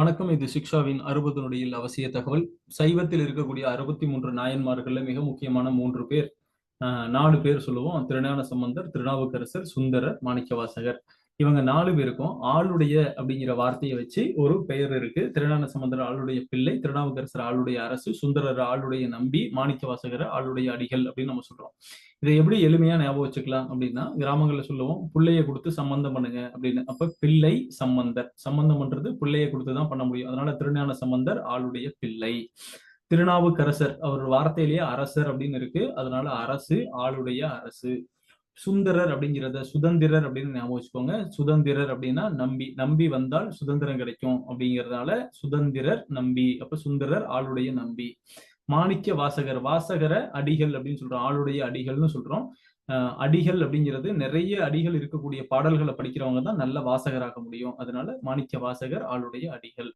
வணக்கம். இது சிக்ஷாவின் அறுபது நொடியில் அவசிய தகவல். சைவத்தில் இருக்கக்கூடிய அறுபத்தி மூன்று நாயன்மார்கள்ல மிக முக்கியமான மூன்று பேர் நாலு பேர் சொல்லுவோம். திருஞான சம்பந்தர் திருநாவுக்கரசர் சுந்தரர் மாணிக்கவாசகர். இவங்க நாலு பேருக்கும் ஆளுடைய அப்படிங்கிற வார்த்தையை வச்சு ஒரு பெயர் இருக்கு. திருநான சம்பந்தர் ஆளுடைய பிள்ளை திருநாவுக்கரசர் ஆளுடைய அரசு சுந்தரர் ஆளுடைய நம்பி மாணிக்கவாசகர் ஆளுடைய அடிகள் அப்படின்னு நம்ம சொல்றோம். இதை எப்படி எளிமையா ஞாபகம் வச்சுக்கலாம் அப்படின்னா கிராமங்கள்ல சொல்லுவோம் பிள்ளைய கொடுத்து சம்பந்தம் பண்ணுங்க அப்படின்னு. அப்ப பிள்ளை சம்பந்தர். சம்பந்தம் பண்றது பிள்ளைய கொடுத்து தான் பண்ண முடியும். அதனால திருஞான சம்பந்தர் ஆளுடைய பிள்ளை. திருநாவுக்கரசர் அவர் வார்த்தையிலேயே அரசர் அப்படின்னு இருக்கு. அதனால அரசு ஆளுடைய அரசு. சுந்தரர் அப்படிங்கிறத சுதந்திரர் அப்படின்னு ஞாபகம் வச்சுக்கோங்க. சுதந்திரர் அப்படின்னா நம்பி நம்பி வந்தால் சுதந்திரம் கிடைக்கும் அப்படிங்கறதால சுதந்திரர் நம்பி. அப்ப சுந்தரர் ஆளுடைய நம்பி. மாணிக்க வாசகர் வாசகர அடிகள் அப்படின்னு சொல்றோம். ஆளுடைய அடிகள்னு சொல்றோம். அடிகள் அப்படிங்கிறது நிறைய அடிகள் இருக்கக்கூடிய பாடல்களை படிக்கிறவங்க தான் நல்ல வாசகராக முடியும். அதனால மாணிக்க வாசகர் ஆளுடைய அடிகள்.